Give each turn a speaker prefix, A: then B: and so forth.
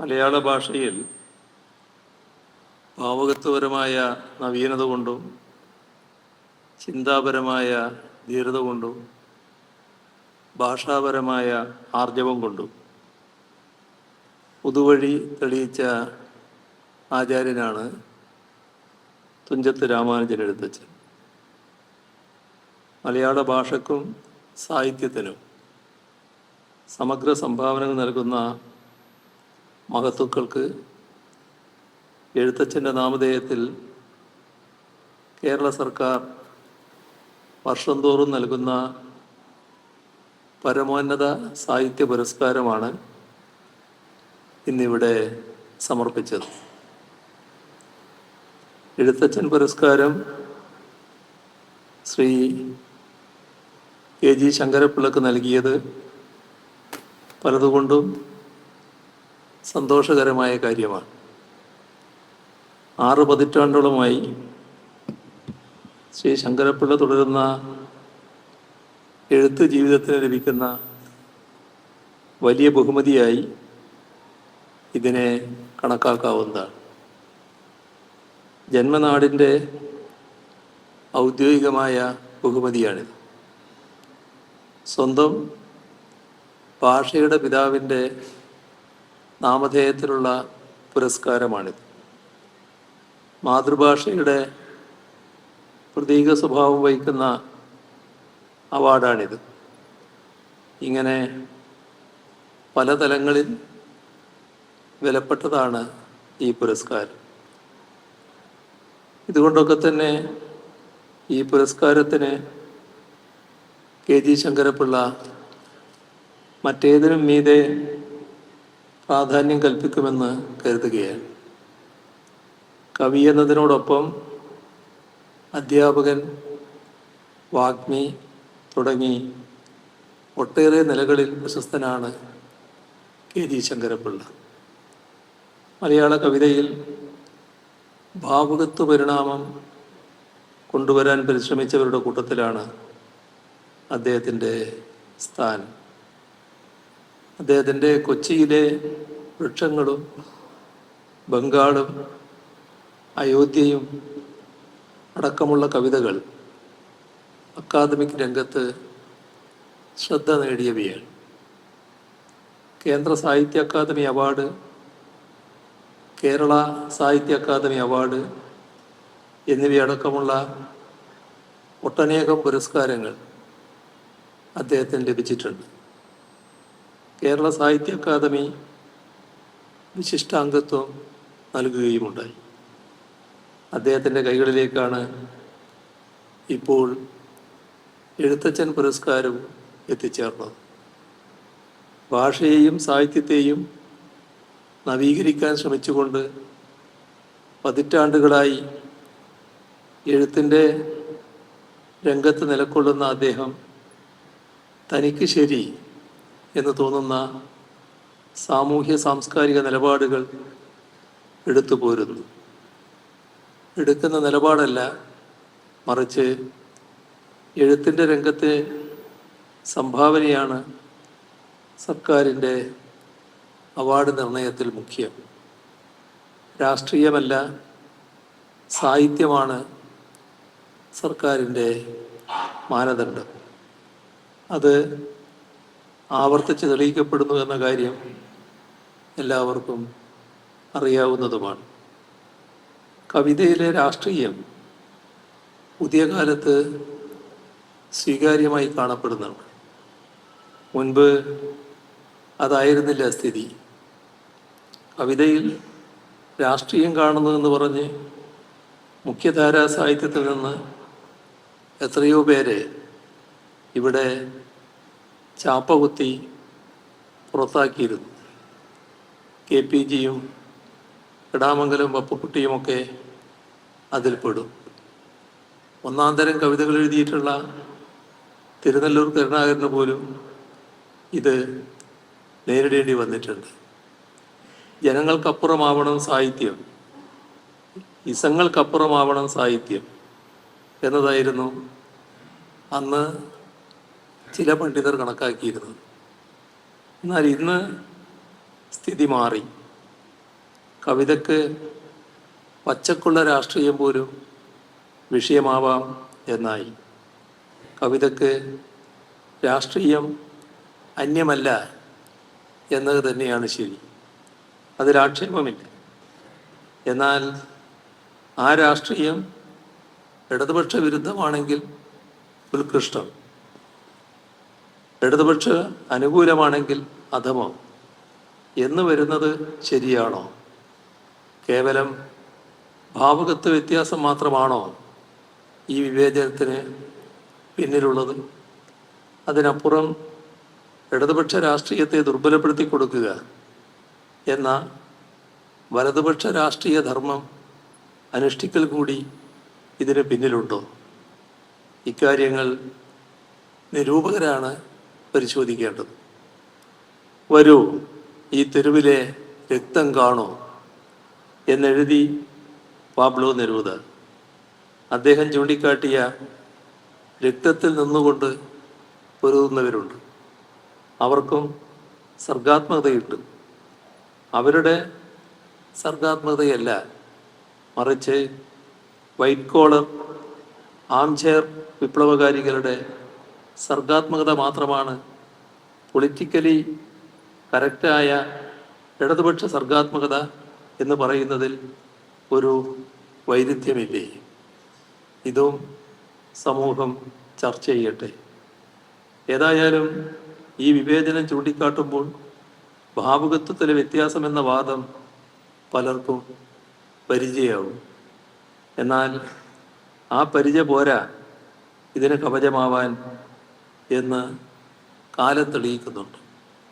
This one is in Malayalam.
A: മലയാള ഭാഷയിൽ ഭാവകത്വപരമായ നവീനത കൊണ്ടും ചിന്താപരമായ ധീരത കൊണ്ടും ഭാഷാപരമായ ആർജവം കൊണ്ടും പുതുവഴി തെളിയിച്ച ആചാര്യനാണ് തുഞ്ചത്ത് രാമാനുജൻ എഴുത്തച്ഛൻ. മലയാള ഭാഷക്കും സാഹിത്യത്തിനും സമഗ്ര സംഭാവനകൾ നൽകുന്ന മഹത്തുക്കൾക്ക് എഴുത്തച്ഛന്റെ നാമധേയത്തിൽ കേരള സർക്കാർ വർഷം തോറും നൽകുന്ന പരമോന്നത സാഹിത്യ പുരസ്കാരമാണ് ഇന്നിവിടെ സമർപ്പിച്ചത്. എഴുത്തച്ഛൻ പുരസ്കാരം ശ്രീ കെ ജി ശങ്കരപ്പിള്ളക്ക് നൽകിയത് പലതുകൊണ്ടും സന്തോഷകരമായ കാര്യമാണ്. ആറ് പതിറ്റാണ്ടോളമായി ശ്രീ ശങ്കരപ്പിള്ള തുടരുന്ന എഴുത്ത് ജീവിതത്തിന് ലഭിക്കുന്ന വലിയ ബഹുമതിയായി ഇതിനെ കണക്കാക്കാവുന്നതാണ്. ജന്മനാടിന്റെ ഔദ്യോഗികമായ ബഹുമതിയാണിത്. സ്വന്തം ഭാഷയുടെ പിതാവിന്റെ നാമധേയത്തിലുള്ള പുരസ്കാരമാണിത്. മാതൃഭാഷയുടെ പ്രതീക സ്വഭാവം വഹിക്കുന്ന അവാർഡാണിത്. ഇങ്ങനെ പല തലങ്ങളിൽ വിലപ്പെട്ടതാണ് ഈ പുരസ്കാരം. ഇതുകൊണ്ടൊക്കെ തന്നെ ഈ പുരസ്കാരത്തിന് കെ ജി ശങ്കരപ്പിള്ള മറ്റേതിനും മീതെ പ്രാധാന്യം കൽപ്പിക്കുമെന്ന് കരുതുകയാണ്. കവി എന്നതിനോടൊപ്പം അധ്യാപകൻ വാഗ്മി തുടങ്ങി ഒട്ടേറെ നിലകളിൽ പ്രശസ്തനാണ് കെ ജി ശങ്കരപ്പിള്ള മലയാള കവിതയിൽ ഭാവുകത്വ പരിണാമം കൊണ്ടുവരാൻ പരിശ്രമിച്ചവരുടെ കൂട്ടത്തിലാണ് അദ്ദേഹത്തിന്റെ സ്ഥാനം. അദ്ദേഹത്തിന്റെ കൊച്ചിയിലെ വൃക്ഷങ്ങളും ബംഗാളും അയോധ്യയും അടക്കമുള്ള കവിതകൾ അക്കാദമിക് രംഗത്ത് ശ്രദ്ധ നേടിയവയാണ്. കേന്ദ്ര സാഹിത്യ അക്കാദമി അവാർഡ് കേരള സാഹിത്യ അക്കാദമി അവാർഡ് എന്നിവയടക്കമുള്ള ഒട്ടനേകം പുരസ്കാരങ്ങൾ അദ്ദേഹത്തിന് ലഭിച്ചിട്ടുണ്ട്. കേരള സാഹിത്യ അക്കാദമി വിശിഷ്ടാംഗത്വം നൽകുകയുമുണ്ടായി. അദ്ദേഹത്തിന്റെ കൈകളിലേക്കാണ് ഇപ്പോൾ എഴുത്തച്ഛൻ പുരസ്കാരവും എത്തിച്ചേർന്നത്. ഭാഷയെയും സാഹിത്യത്തെയും നവീകരിക്കാൻ ശ്രമിച്ചുകൊണ്ട് പതിറ്റാണ്ടുകളായി എഴുത്തിന്റെ രംഗത്ത് നിലകൊള്ളുന്ന അദ്ദേഹം തനിക്ക് ശരി എന്ന് തോന്നുന്ന സാമൂഹ്യ സാംസ്കാരിക നിലപാടുകൾ എടുത്തു പോരുന്നു. എടുക്കുന്ന നിലപാടല്ല മറിച്ച് എഴുത്തിന്റെ രംഗത്തെ സംഭാവനയാണ് സർക്കാരിന്റെ അവാർഡ് നിർണയത്തിൽ മുഖ്യം. രാഷ്ട്രീയമല്ല സാഹിത്യമാണ് സർക്കാരിന്റെ മാനദണ്ഡം. അത് ആവർത്തിച്ച് തെളിയിക്കപ്പെടുന്നു എന്ന കാര്യം എല്ലാവർക്കും അറിയാവുന്നതുമാണ്. കവിതയിലെ രാഷ്ട്രീയം പുതിയ കാലത്ത് സ്വീകാര്യമായി കാണപ്പെടുന്നുണ്ട് മുൻപ് അതായിരുന്നില്ല സ്ഥിതി. കവിതയിൽ രാഷ്ട്രീയം കാണുന്നു എന്ന് പറഞ്ഞ് മുഖ്യധാരാ സാഹിത്യത്തിൽ നിന്ന് എത്രയോ പേരെ ഇവിടെ ചാപ്പകുത്തി പുറത്താക്കിയിരുന്നു. കെ പി ജിയും കിടാമംഗലം വപ്പുക്കുട്ടിയുമൊക്കെ അതിൽപ്പെടും ഒന്നാം തരം കവിതകൾ എഴുതിയിട്ടുള്ള തിരുനെല്ലൂർ കരുണാകരന് പോലും ഇത് നേരിടേണ്ടി വന്നിട്ടുണ്ട്. ജനങ്ങൾക്കപ്പുറമാവണം സാഹിത്യം. ഇസങ്ങൾക്കപ്പുറമാവണം സാഹിത്യം എന്നതായിരുന്നു അന്ന് ചില പണ്ഡിതർ കണക്കാക്കിയിരുന്നത് എന്നാൽ ഇന്ന് സ്ഥിതി മാറി. കവിതയ്ക്ക് പച്ചക്കുള്ള രാഷ്ട്രീയം പോലും വിഷയമാവാം എന്നായി. കവിതയ്ക്ക് രാഷ്ട്രീയം അന്യമല്ല എന്നത് തന്നെയാണ് ശരി. അതിലാക്ഷേപമില്ല എന്നാൽ ആ രാഷ്ട്രീയം ഇടതുപക്ഷ വിരുദ്ധമാണെങ്കിൽ ഉത്കൃഷ്ടം. ഇടതുപക്ഷ അനുകൂലമാണെങ്കിൽ അധമോ? എന്ന് വരുന്നത് ശരിയാണോ? കേവലം ഭാവുകത്വ വ്യത്യാസം മാത്രമാണോ ഈ വിവേചനത്തിന് പിന്നിലുള്ളത്? അതിനപ്പുറം ഇടതുപക്ഷ രാഷ്ട്രീയത്തെ ദുർബലപ്പെടുത്തി കൊടുക്കുക എന്ന വലതുപക്ഷ രാഷ്ട്രീയ ധർമ്മം അനുഷ്ഠിക്കൽ കൂടി ഇതിന് പിന്നിലുണ്ടോ? ഇക്കാര്യങ്ങൾ നിരൂപകരാണ് പരിശോധിക്കേണ്ടത്. വരൂ ഈ തെരുവിലെ രക്തം കാണൂ എന്നെഴുതി പാബ്ലോ നെരൂത അദ്ദേഹം ചൂണ്ടിക്കാട്ടിയ രക്തത്തിൽ നിന്നുകൊണ്ട് പൊരുതുന്നവരുണ്ട്. അവർക്കും സർഗാത്മകതയുണ്ട്. അവരുടെ സർഗാത്മകതയല്ല മറിച്ച് വൈറ്റ് കോളർ ആംചെയർ വിപ്ലവകാരികളുടെ സർഗാത്മകത മാത്രമാണ്. പൊളിറ്റിക്കലി കറക്റ്റായ ഇടതുപക്ഷ സർഗാത്മകത എന്ന് പറയുന്നതിൽ ഒരു വൈരുദ്ധ്യമില്ലേ? ഇതും സമൂഹം ചർച്ച ചെയ്യട്ടെ. ഏതായാലും ഈ വിവേചനം ചൂണ്ടിക്കാട്ടുമ്പോൾ ഭാവുകത്വത്തിലെ വ്യത്യാസം എന്ന വാദം പലർക്കും പരിചയമാവും. എന്നാൽ ആ പരിചയ പോരാ. ഇതിന് കവചമാവാൻ എന്ന് കാലം തെളിയിക്കുന്നുണ്ട്